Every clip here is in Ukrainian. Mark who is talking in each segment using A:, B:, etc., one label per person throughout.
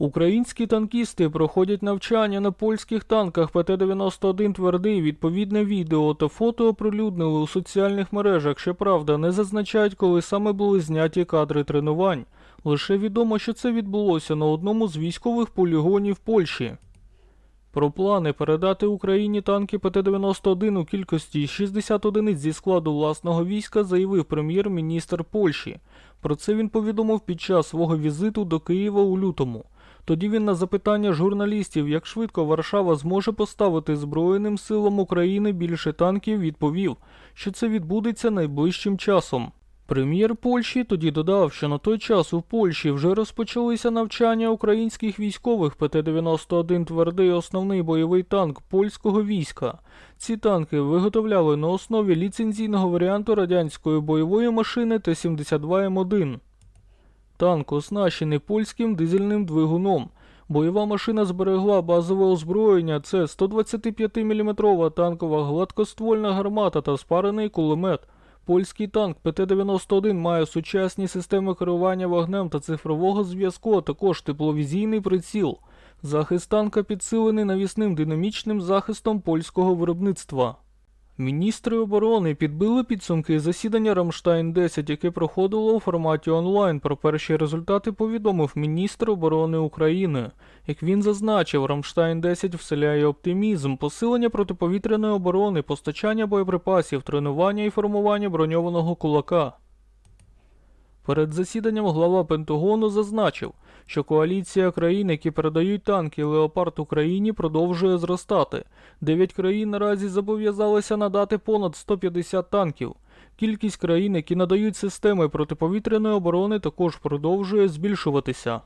A: Українські танкісти проходять навчання на польських танках ПТ-91 твердий. Відповідне відео та фото оприлюднили у соціальних мережах. Щоправда, не зазначають, коли саме були зняті кадри тренувань. Лише відомо, що це відбулося на одному з військових полігонів Польщі. Про плани передати Україні танки ПТ-91 у кількості 60 одиниць зі складу власного війська заявив прем'єр-міністр Польщі. Про це він повідомив під час свого візиту до Києва у лютому. Тоді він на запитання журналістів, як швидко Варшава зможе поставити Збройним силам України більше танків, відповів, що це відбудеться найближчим часом. Прем'єр Польщі тоді додав, що на той час у Польщі вже розпочалися навчання українських військових ПТ-91 твердий основний бойовий танк польського війська. Ці танки виготовляли на основі ліцензійного варіанту радянської бойової машини Т-72М1. Танк оснащений польським дизельним двигуном. Бойова машина зберегла базове озброєння. Це 125-мм танкова гладкоствольна гармата та спарений кулемет. Польський танк ПТ-91 має сучасні системи керування вогнем та цифрового зв'язку, а також тепловізійний приціл. Захист танка підсилений навісним динамічним захистом польського виробництва. Міністри оборони підбили підсумки засідання Рамштайн 10, яке проходило у форматі онлайн. Про перші результати повідомив міністр оборони України. Як він зазначив, Рамштайн 10 вселяє оптимізм, посилення протиповітряної оборони, постачання боєприпасів, тренування і формування броньованого кулака. Перед засіданням глава Пентагону зазначив, що коаліція країн, які передають танки Леопард Україні, продовжує зростати. Дев'ять країн наразі зобов'язалися надати понад 150 танків. Кількість країн, які надають системи протиповітряної оборони, також продовжує збільшуватися.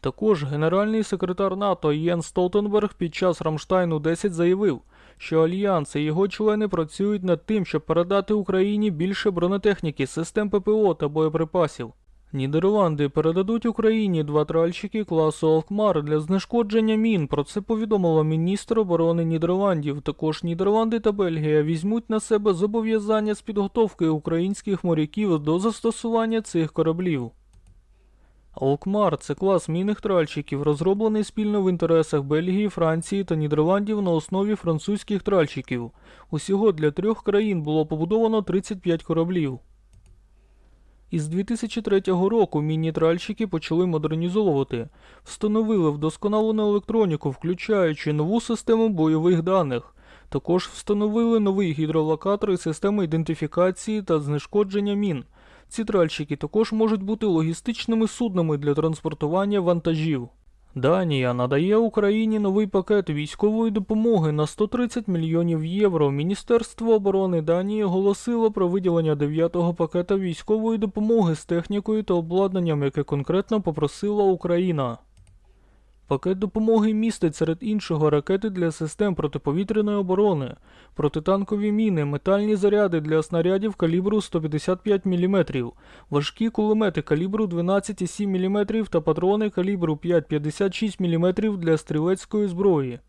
A: Також генеральний секретар НАТО Єн Столтенберг під час Рамштайну 10 заявив, що Альянс і його члени працюють над тим, щоб передати Україні більше бронетехніки, систем ППО та боєприпасів. Нідерланди передадуть Україні два тральщики класу Алкмар для знешкодження мін. Про це повідомила міністр оборони Нідерландів. Також Нідерланди та Бельгія візьмуть на себе зобов'язання з підготовки українських моряків до застосування цих кораблів. Алкмар це клас мінних тральщиків, розроблений спільно в інтересах Бельгії, Франції та Нідерландів на основі французьких тральщиків. Усього для трьох країн було побудовано 35 кораблів. Із 2003 року міні-тральщики почали модернізовувати, встановили вдосконалену електроніку, включаючи нову систему бойових даних. Також встановили новий гідролокатор і систему ідентифікації та знешкодження мін. Ці тральщики також можуть бути логістичними суднами для транспортування вантажів. Данія надає Україні новий пакет військової допомоги на 130 мільйонів євро. Міністерство оборони Данії оголосило про виділення дев'ятого пакета військової допомоги з технікою та обладнанням, яке конкретно попросила Україна. Пакет допомоги містить серед іншого ракети для систем протиповітряної оборони, протитанкові міни, метальні заряди для снарядів калібру 155 мм, важкі кулемети калібру 12,7 мм та патрони калібру 5,56 мм для стрілецької зброї.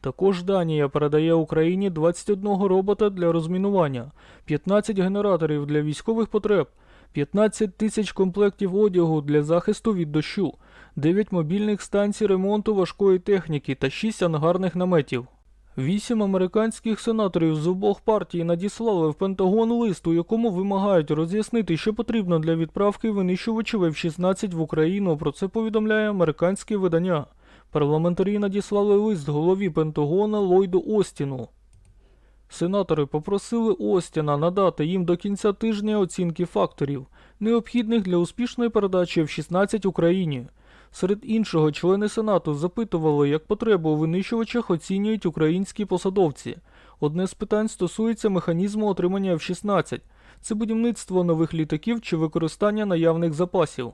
A: Також Данія передає Україні 21 робота для розмінування, 15 генераторів для військових потреб, 15 тисяч комплектів одягу для захисту від дощу, 9 мобільних станцій ремонту важкої техніки та 6 ангарних наметів. Вісім американських сенаторів з обох партій надіслали в Пентагон лист, у якому вимагають роз'яснити, що потрібно для відправки винищувачів F-16 в Україну. Про це повідомляє американське видання. Парламентарі надіслали лист голові Пентагона Ллойду Остіну. Сенатори попросили Остіна надати їм до кінця тижня оцінки факторів, необхідних для успішної передачі F-16 Україні. Серед іншого, члени Сенату запитували, як потребу у винищувачах оцінюють українські посадовці. Одне з питань стосується механізму отримання F-16 це будівництво нових літаків чи використання наявних запасів.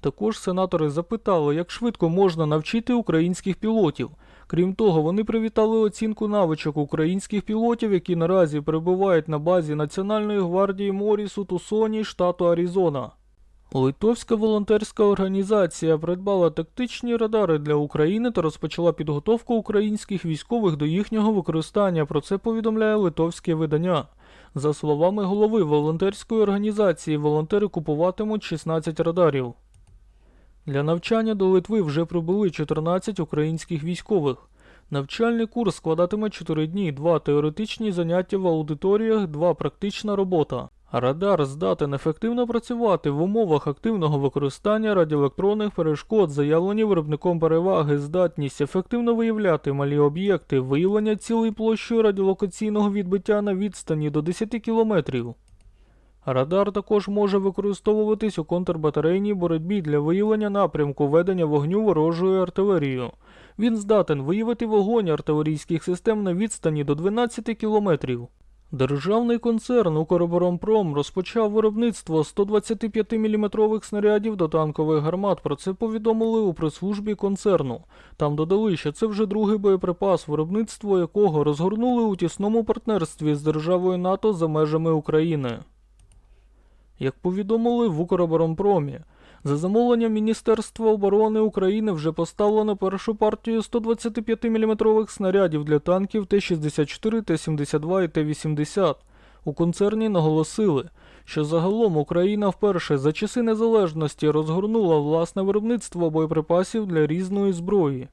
A: Також сенатори запитали, як швидко можна навчити українських пілотів. Крім того, вони привітали оцінку навичок українських пілотів, які наразі перебувають на базі Національної гвардії Моріс у Тусоні, штату Аризона. Литовська волонтерська організація придбала тактичні радари для України та розпочала підготовку українських військових до їхнього використання. Про це повідомляє литовське видання. За словами голови волонтерської організації, волонтери купуватимуть 16 радарів. Для навчання до Литви вже прибули 14 українських військових. Навчальний курс складатиме 4 дні, 2 теоретичні заняття в аудиторіях, 2 практична робота. Радар здатен ефективно працювати в умовах активного використання радіоелектронних перешкод, заявлені виробником переваги, здатність ефективно виявляти малі об'єкти, виявлення цілої площею радіолокаційного відбиття на відстані до 10 кілометрів. Радар також може використовуватись у контрбатарейній боротьбі для виявлення напрямку ведення вогню ворожою артилерією. Він здатен виявити вогонь артилерійських систем на відстані до 12 кілометрів. Державний концерн «Укроборонпром» розпочав виробництво 125-мм снарядів до танкових гармат. Про це повідомили у прес-службі концерну. Там додали, що це вже другий боєприпас, виробництво якого розгорнули у тісному партнерстві з державою НАТО за межами України. Як повідомили в Укроборонпромі, за замовленням Міністерства оборони України вже поставлено першу партію 125-мм снарядів для танків Т-64, Т-72 і Т-80. У концерні наголосили, що загалом Україна вперше за часи незалежності розгорнула власне виробництво боєприпасів для різної зброї.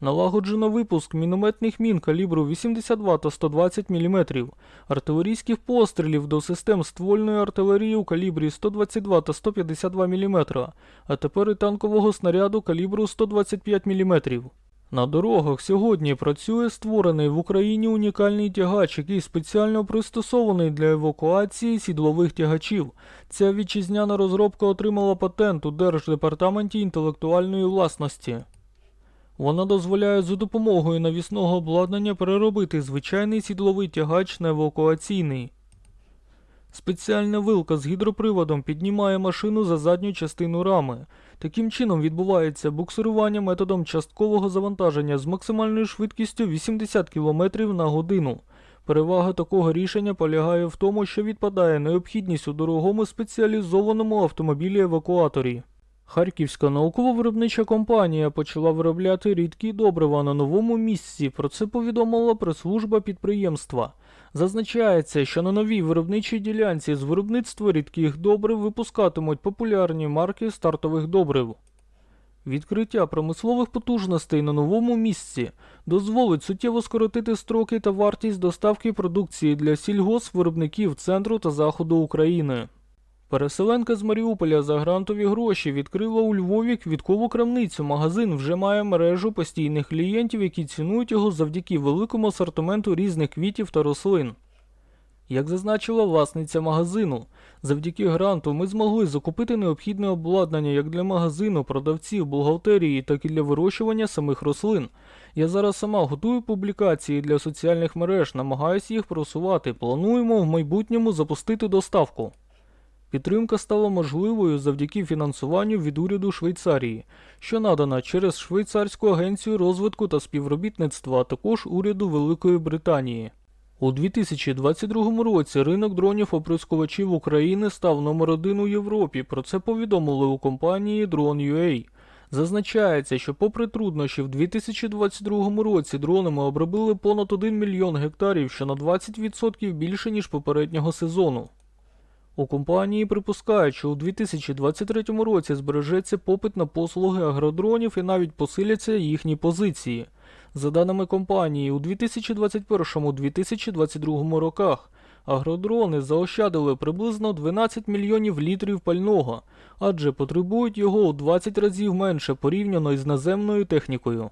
A: Налагоджено випуск мінометних мін калібру 82 та 120 мм, артилерійських пострілів до систем ствольної артилерії у калібрі 122 та 152 мм, а тепер і танкового снаряду калібру 125 мм. На дорогах сьогодні працює створений в Україні унікальний тягач, який спеціально пристосований для евакуації сідлових тягачів. Ця вітчизняна розробка отримала патент у Держдепартаменті інтелектуальної власності. Вона дозволяє за допомогою навісного обладнання переробити звичайний сідловий тягач на евакуаційний. Спеціальна вилка з гідроприводом піднімає машину за задню частину рами. Таким чином відбувається буксирування методом часткового завантаження з максимальною швидкістю 80 км на годину. Перевага такого рішення полягає в тому, що відпадає необхідність у дорогому спеціалізованому автомобілі-евакуаторі. Харківська науково-виробнича компанія почала виробляти рідкі добрива на новому місці. Про це повідомила прес-служба підприємства. Зазначається, що на новій виробничій ділянці з виробництва рідких добрив випускатимуть популярні марки стартових добрив. Відкриття промислових потужностей на новому місці дозволить суттєво скоротити строки та вартість доставки продукції для сільгоспвиробників центру та заходу України. Переселенка з Маріуполя за грантові гроші відкрила у Львові квіткову крамницю. Магазин вже має мережу постійних клієнтів, які цінують його завдяки великому асортименту різних квітів та рослин. Як зазначила власниця магазину, завдяки гранту ми змогли закупити необхідне обладнання як для магазину, продавців, бухгалтерії, так і для вирощування самих рослин. Я зараз сама готую публікації для соціальних мереж, намагаюся їх просувати. Плануємо в майбутньому запустити доставку. Підтримка стала можливою завдяки фінансуванню від уряду Швейцарії, що надана через Швейцарську агенцію розвитку та співробітництва, а також уряду Великої Британії. У 2022 році ринок дронів оприскувачів України став номер один у Європі. Про це повідомили у компанії Drone.ua. Зазначається, що попри труднощі в 2022 році дронами обробили понад 1 мільйон гектарів, що на 20% більше ніж попереднього сезону. У компанії припускають, що у 2023 році збережеться попит на послуги агродронів і навіть посиляться їхні позиції. За даними компанії, у 2021-2022 роках агродрони заощадили приблизно 12 мільйонів літрів пального, адже потребують його у 20 разів менше порівняно із наземною технікою.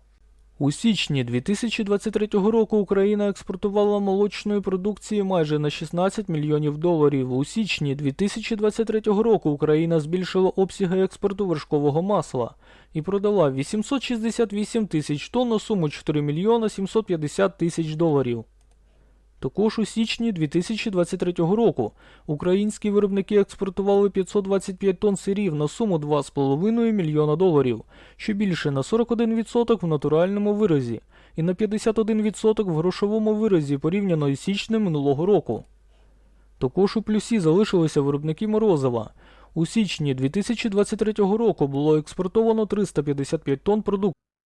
A: У січні 2023 року Україна експортувала молочної продукції майже на 16 мільйонів доларів. У січні 2023 року Україна збільшила обсяги експорту вершкового масла і продала 868 тисяч тонн на суму 4 мільйона 750 тисяч доларів. Також у січні 2023 року українські виробники експортували 525 тонн сирів на суму 2,5 мільйона доларів, що більше на 41% в натуральному виразі і на 51% в грошовому виразі порівняно із січнем минулого року. Також у плюсі залишилися виробники морозива. У січні 2023 року було експортовано 355 тонн продуктів.